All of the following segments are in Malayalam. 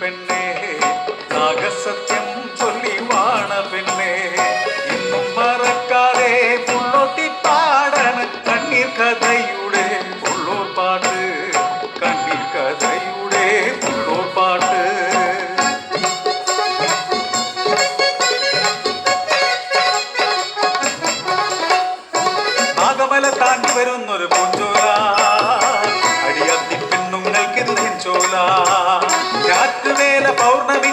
പെണ്ണേ നാഗസത്യം ചൊല്ലി വാണ പെണ്ണേ. ഇന്നും മറക്കാതെ പുള്ളോട്ടി പാടണ കണ്ണീർ കഥയുടെ പുള്ളോർ പാട്ട് കണ്ണീർ കഥയുടെ പുള്ളോർ പാട്ട് ആകമല താണ്ടി വരുന്നൊരു പൂഞ്ചോല അടിയാത്തി പെണ്ണുങ്ങൾക്ക് ഇത് ചോലാ. பௌர்ணமி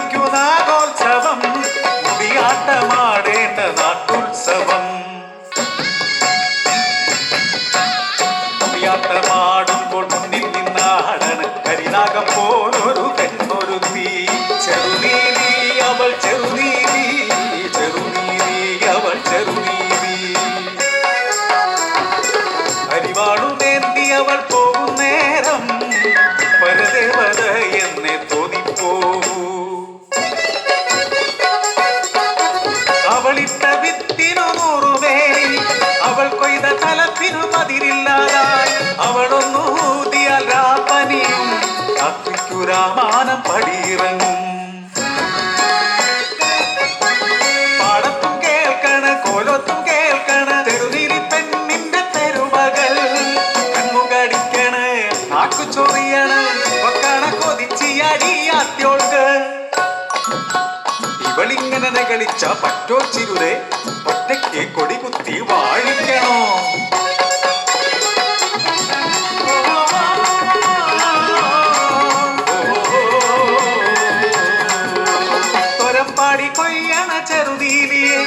ചൊറിയണ്. ഒക്കണ കൊതിച്ചിയടിയാത്യോൾക്ക് ഇവളിങ്ങനെ നകളിച്ച പറ്റോ ചിരുതെ ഒറ്റയ്ക്ക് കൊടി കുത്തി വാഴിക്കണോ. സ്വരപ്പാടി കൊയ്യണ ചെറുതീലിയെ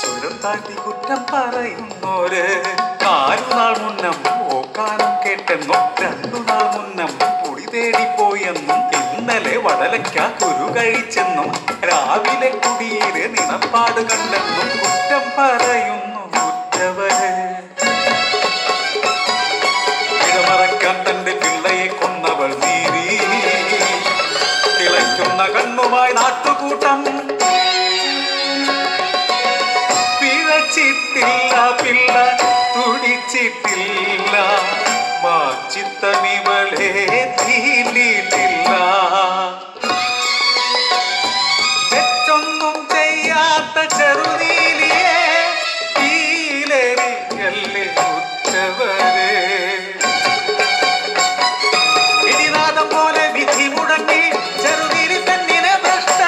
സ്വരം താട്ടി കുറ്റം പറയുന്നോര്. കാരുനാൾ നാൾ മുന്നം കേട്ടെന്നോ രണ്ടു നാൾ മുന്നം പൊടി ഇന്നലെ വടലയ്ക്ക കുരു കഴിച്ചെന്നും രാവിലെ കുടിയേറെ നിണപ്പാട് കണ്ടെന്നും കുറ്റം പറയുന്നു കുറ്റവര് ഇടമറക്കാൻ തന്റെ പിള്ളയെ കൊന്നവൾ നീരി തിളയ്ക്കുന്ന കണ്ണുമായി നാട്ടുകൂട്ടം. പിഴച്ചിട്ടില്ല പിള്ള തുടിച്ചിട്ടില്ല മാച്ചിത്തമിവളെ തീണ്ടിയിട്ടില്ല തെറ്റൊന്നും ചെയ്യാത്ത ചെറുനീലിയെ തീയിലെറിയല്ലേ ഉറ്റവരെ. ഇടിനാദം പോലെ വിധി മുടങ്ങി ചെറുനീരി പെണ്ണിനെ ഭ്രഷ്ട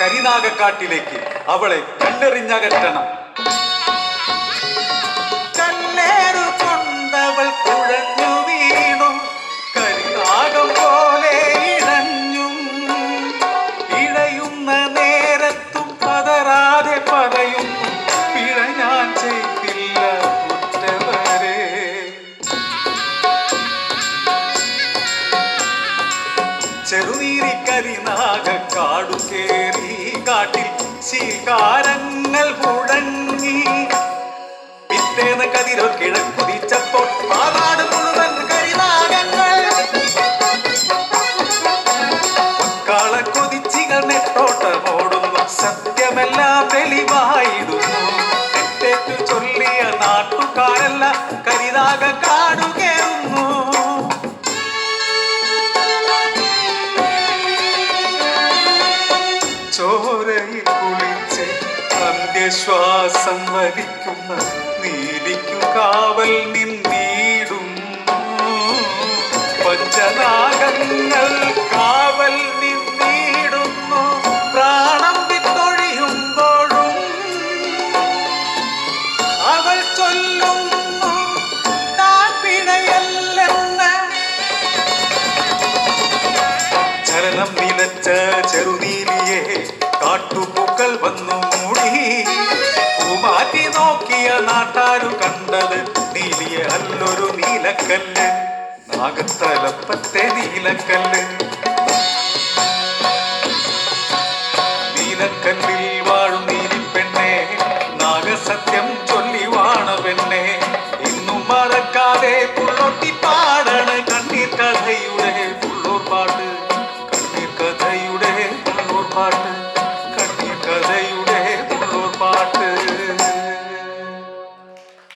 കരിനാഗക്കാട്ടിലേക്ക് അവളെ കല്ലെറിഞ്ഞകറ്റണം. കാടു കേറി കാട്ടിൽ ശീകാരങ്ങൾ മുടങ്ങി. പിറ്റേന്ന് കതിരോ കിഴക്കുതിച്ചപ്പോൾ പാതാട് മുഴുവൻ കരിനാഗങ്ങൾ. കാള കൊതിച്ചികൾ നെട്ടോട്ടമോടുന്നു സത്യമെല്ലാം തെറ്റേറ്റു ചൊല്ലിയ നാട്ടുകാരെല്ലാം കരിനാഗ ചോരയിൽ കുളിച്ച് അന്ത്യശ്വാസം വലിക്കുന്ന നീലിക്കു കാവൽ നിന്നീടും. പഞ്ചനാഗങ്ങൾ കാവൽ നിന്നീടുന്നു. പ്രാണം വിത്തൊഴിയുമ്പോഴും അവൾ ചൊല്ലുന്നു താൻ നിലച്ച ചെറുനീലിയെ കാട്ടുപൂക്കൾ വന്നു മൂടി. പൂമാറ്റി നോക്കിയ നാട്ടാരു കണ്ടത് നീലിയ അല്ലൊരു നീലക്കല്ല്. നാഗത്തലപ്പത്തെ നീലക്കല്ല്. നീലക്കല്ലിൽ